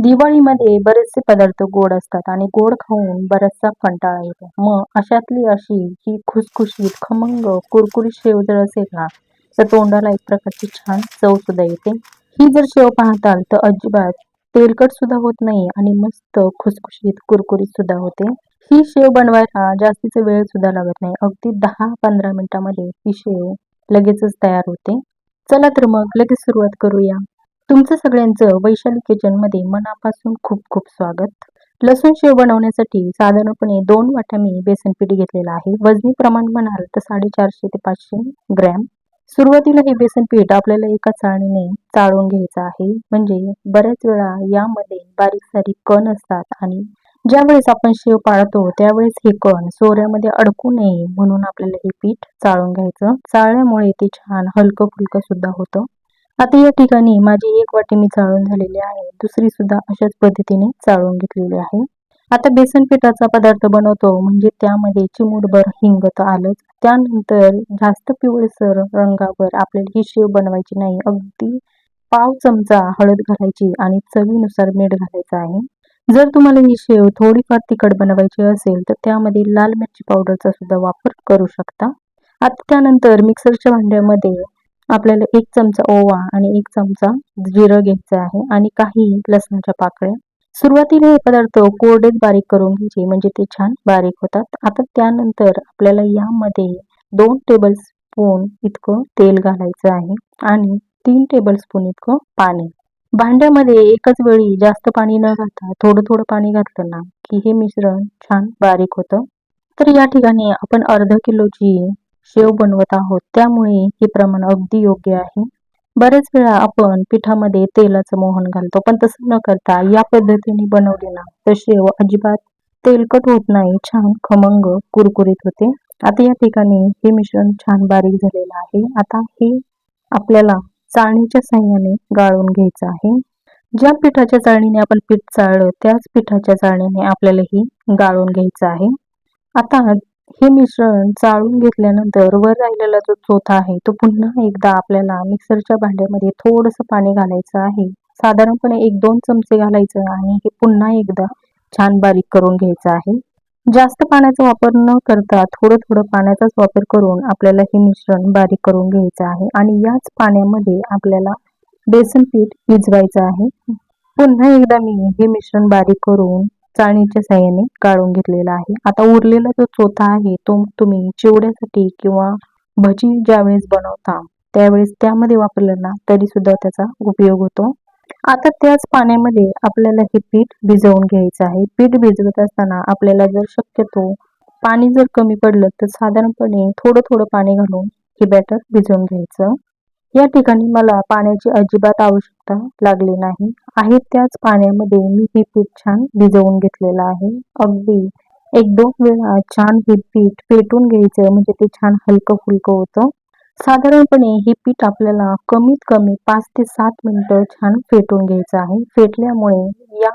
दिवाळीमध्ये बरेचसे पदार्थ गोड असतात आणि गोड खाऊन बराचसा कंटाळा येतो. मग अशातली अशी ही खुसखुशीत खमंग कुरकुरीत शेव जर असेल ना तर तोंडाला एक प्रकारची छान चव सुद्धा येते. ही जर शेव पाहताल तर अजिबात तेलकट सुद्धा होत नाही आणि मस्त खुसखुशीत कुरकुरीत सुद्धा होते. ही शेव बनवायला जास्तीचा वेळ सुद्धा लागत नाही. अगदी दहा पंधरा मिनिटामध्ये ही शेव लगेचच तयार होते. चला तर मग लगेच सुरुवात करूया. तुमचं सगळ्यांचं वैशाली किचनमध्ये मनापासून खूप खूप स्वागत. लसूण शेव बनवण्यासाठी साधारणपणे दोन वाट्या मी बेसन पीठ घेतलेलं आहे. वजनी प्रमाण म्हणाल तर साडेचारशे ते पाचशे ग्रॅम. सुरुवातीला हे बेसन पीठ आपल्याला एका चाळणीने चाळून घ्यायचं आहे. म्हणजे बऱ्याच वेळा यामध्ये बारीक सारीक कण असतात आणि ज्यावेळेस आपण शेव पाळतो त्यावेळेस हे कण सोऱ्यामध्ये अडकू नये म्हणून आपल्याला हे पीठ चाळून घ्यायचं. चाळल्यामुळे ते छान हलकं फुलकं सुद्धा होतं. आता या ठिकाणी माझी एक वाटी मी चाळून झालेली आहे. दुसरी सुद्धा अशाच पद्धतीने चाळून घेतलेली आहे. आता बेसन पिठाचा पदार्थ बनवतो म्हणजे त्यामध्ये चिमूटभर हिंग तर आलंच. त्यानंतर जास्त पिवळसर रंगावर आपल्याला ही शेव बनवायची नाही. अगदी पाव चमचा हळद घालायची आणि चवीनुसार मीठ घालायचं आहे. जर तुम्हाला ही शेव थोडीफार तिखट बनवायची असेल तर त्यामध्ये लाल मिरची पावडरचा सुद्धा वापर करू शकता. आता त्यानंतर मिक्सरच्या भांड्यामध्ये आपल्याला एक चमचा ओवा आणि एक चमचा जिरं घ्यायचं आहे आणि काही लसणाच्या पाकळ्या. सुरुवातीला हे पदार्थ कोरडेच बारीक करून घ्यायचे म्हणजे ते छान बारीक होतात. आता त्यानंतर आपल्याला यामध्ये दोन टेबल स्पून इतकं तेल घालायचं आहे आणि तीन टेबल स्पून इतकं पाणी. भांड्यामध्ये एकाच वेळी जास्त पाणी न घालता थोडं थोडं पाणी घातलं ना की हे मिश्रण छान बारीक होतं. तर या ठिकाणी आपण अर्ध किलोची शेव बनवत आहोत. त्यामुळे हे प्रमाण अगदी योग्य आहे. बरेच वेळा आपण पिठामध्ये तेलाचं मोहन घालतो पण तसं न करता या पद्धतीने बनवले ना तर शेव अजिबात तेलकट होत नाही छान खमंग कुरकुरीत होते. आता या ठिकाणी हे मिश्रण छान बारीक झालेलं आहे. आता हे आपल्याला चाळणीच्या साह्याने गाळून घ्यायचं आहे. ज्या पिठाच्या चाळणीने आपण पीठ चाळलं त्याच पिठाच्या चाळणीने आपल्याला ही गाळून घ्यायचं आहे. आता हे मिश्रण चाळून घेतल्यानंतर वर राहिलेला जो चोथा आहे तो पुन्हा एकदा आपल्याला मिक्सरच्या भांड्यामध्ये थोडंसं पाणी घालायचं आहे. साधारणपणे एक दोन चमचे घालायचं आणि हे पुन्हा एकदा छान बारीक करून घ्यायचं आहे. जास्त पाण्याचा वापर न करता थोडं थोडं पाण्याचाच वापर करून आपल्याला हे मिश्रण बारीक करून घ्यायचं आहे आणि याच पाण्यामध्ये आपल्याला बेसन पीठ भिजवायचं आहे. पुन्हा एकदा मी हे मिश्रण बारीक करून चाळणीच्या साह्याने काढून घेतलेला आहे. आता उरलेला जो चोथा आहे तो तुम्ही चिवड्यासाठी किंवा भजी ज्यावेळेस बनवता त्यावेळेस त्यामध्ये वापरलं ना तरी सुद्धा त्याचा उपयोग होतो. आता त्याच पाण्यामध्ये आपल्याला हे पीठ भिजवून घ्यायचं आहे. पीठ भिजवत असताना आपल्याला जर शक्यतो पाणी जर कमी पडलं तर साधारणपणे थोडं थोडं पाणी घालून हे बॅटर भिजवून घ्यायचं. या ठिकाणी मला पाण्याची अजिबात आवश्यकता लागली नाही. आहे त्याच पाण्यामध्ये मी हे पीठ छान भिजवून घेतलेलं आहे. अगदी एक दोन वेळा छान हे पीठ पेटून घ्यायचं म्हणजे ते छान हलकं फुलकं होतं. साधारणपणे हे पीठ आपल्याला कमीत कमी पाच ते सात मिनिटं छान फेटून घ्यायचं आहे. फेटल्यामुळे या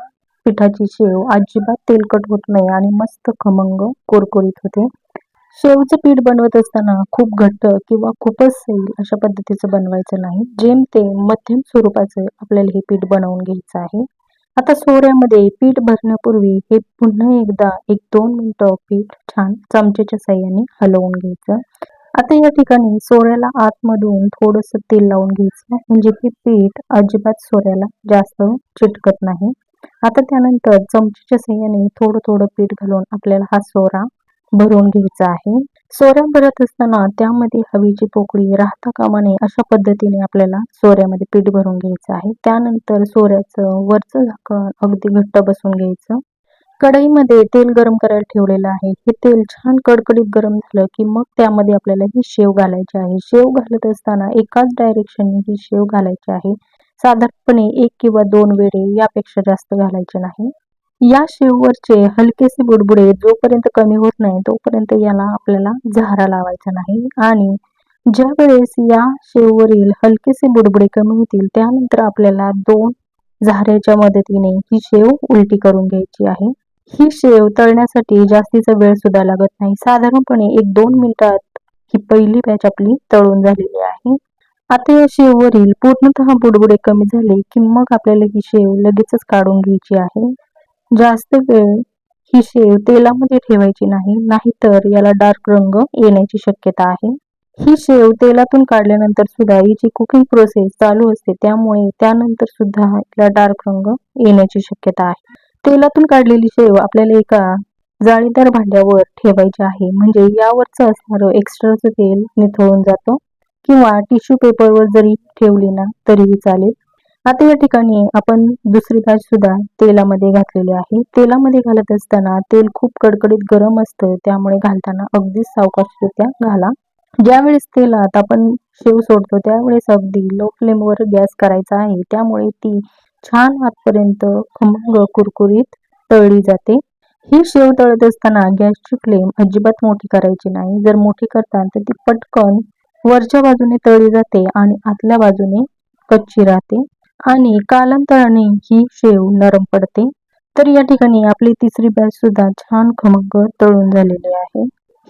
पिठाची शेव अजिबात तेलकट होत नाही आणि मस्त खमंग कुरकुरीत होते. शेवचं पीठ बनवत असताना खूप घट्ट किंवा खूपच सैल अशा पद्धतीचं बनवायचं नाही. जेम ते मध्यम स्वरूपाचं आपल्याला हे पीठ बनवून घ्यायचं आहे. आता सोऱ्यामध्ये पीठ भरण्यापूर्वी हे पुन्हा एकदा एक दोन मिनिटं पीठ छान चमचेच्या साह्याने हलवून घ्यायचं. आता या ठिकाणी सोऱ्याला आतमधून थोडस तेल लावून घ्यायचं. म्हणजे हे पीठ अजिबात सोऱ्याला जास्त चिटकत नाही. आता त्यानंतर चमचेच्या साह्याने थोडं थोडं पीठ घालून आपल्याला हा सोरा भरून घ्यायचं आहे. सोऱ्या भरत असताना त्यामध्ये हवीची पोकळी राहता कामा नये अशा पद्धतीने आपल्याला सोऱ्यामध्ये पीठ भरून घ्यायचं आहे. त्यानंतर सोऱ्याचं वरचं झाकण अगदी घट्ट बसून घ्यायचं. कढईमध्ये तेल गरम करायला ठेवलेलं आहे. हे तेल छान कडकडीत गरम झालं की मग त्यामध्ये आपल्याला ही शेव घालायची आहे. शेव घालत असताना एकाच डायरेक्शनने ही शेव घालायची आहे. साधारणपणे एक किंवा दोन वेळे यापेक्षा जास्त घालायचे नाही. या शेववरचे हलकेसे बुडबुडे जोपर्यंत कमी होत नाही तोपर्यंत याला आपल्याला झारा लावायचा नाही. आणि ज्या वेळेस या शेववरील हलकेसे बुडबुडे कमी होतील त्यानंतर आपल्याला दोन झाऱ्याच्या मदतीने ही शेव उलटी करून घ्यायची आहे. ही शेव तळण्यासाठी जास्तीचा वेळ सुद्धा लागत नाही. साधारणपणे एक दोन मिनिटात ही पहिली बॅच आपली तळून झालेली आहे. आता या शेववरील पूर्णतः बुडबुडे कमी झाले की मग आपल्याला ही शेव लगेचच काढून घ्यायची आहे. जास्त वेळ ही शेव तेलामध्ये ठेवायची नाही नाहीतर याला डार्क रंग येण्याची शक्यता आहे. ही शेव तेलातून काढल्यानंतर सुद्धा हिची कुकिंग प्रोसेस चालू असते त्यामुळे त्यानंतर सुद्धा याला डार्क रंग येण्याची शक्यता आहे. तेलातून काढलेली शेव आपल्याला एका जाळीदार भांड्यावर ठेवायची आहे म्हणजे यावरचं असणारं एक्स्ट्राचं तेल निथळून जातं किंवा टिश्यू पेपरवर जरी ठेवली ना तरीही चालेल. आता या ठिकाणी आपण दुसरी भाजी सुद्धा तेलामध्ये घातलेली आहे. तेलामध्ये घालत असताना तेल खूप कडकडीत गरम असतं त्यामुळे घालताना अगदीच सावकाशरित्या घाला. ज्यावेळेस तेलात आपण शेव सोडतो त्यावेळेस अगदी लो फ्लेमवर गॅस करायचा आहे. त्यामुळे ती छान आतपर्यंत खमंग कुरकुरीत तळली जाते. ही शेव तळत असताना गॅसची फ्लेम अजिबात मोठी करायची नाही. जर मोठी करता तर ती पटकन वरच्या बाजूने तळली जाते आणि आतल्या बाजूने कच्ची राहते. आणि कालांतराने ही शेव नरम पडते. तर या ठिकाणी आपली तिसरी बॅच सुद्धा छान खमंग तळून झालेली आहे.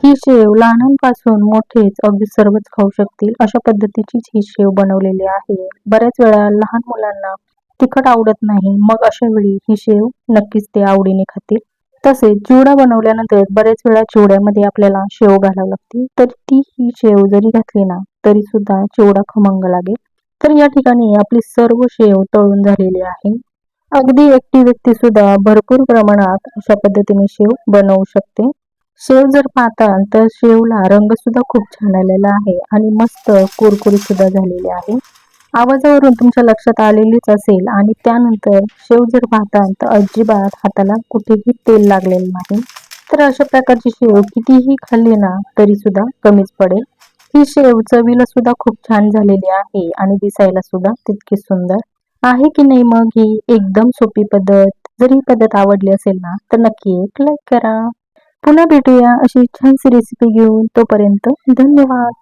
ही शेव लहानांपासून मोठेच अगदी सर्वच खाऊ शकतील अशा पद्धतीचीच ही शेव बनवलेली आहे. बऱ्याच वेळा लहान मुलांना तिखट आवडत नाही मग अशा वेळी ही शेव नक्कीच ते आवडीने खातील. तसेच चिवडा बनवल्यानंतर बऱ्याच वेळा चिवड्यामध्ये आपल्याला शेव घालावी लागते. तर ती ही शेव जरी घातली ना तरी सुद्धा चिवडा खमंग लागेल. तर या ठिकाणी आपली सर्व शेव तळून झालेली आहे. अगदी एकटी व्यक्ती सुद्धा भरपूर प्रमाणात अशा पद्धतीने शेव बनवू शकते. शेव जर पाहताल तर शेवला रंग सुद्धा खूप छान आलेला आहे आणि मस्त कुरकुरी सुद्धा झालेली आहे. आवाजावरून तुमच्या लक्षात आलेलीच असेल आणि त्यानंतर शेव जर पाहताल तर अजिबात हाताला कुठेही तेल लागलेलं नाही. तर अशा प्रकारची शेव कितीही खाल्ली ना तरी सुद्धा कमीच पडेल. ही शेव चवीला सुद्धा खूप छान झालेली आहे आणि दिसायला सुद्धा तितकी सुंदर. आहे की नाही मग ही एकदम सोपी पद्धत? जर ही पद्धत आवडली असेल ना तर नक्की एक लाईक करा. पुन्हा भेटूया अशी छानशी रेसिपी घेऊन. तोपर्यंत धन्यवाद.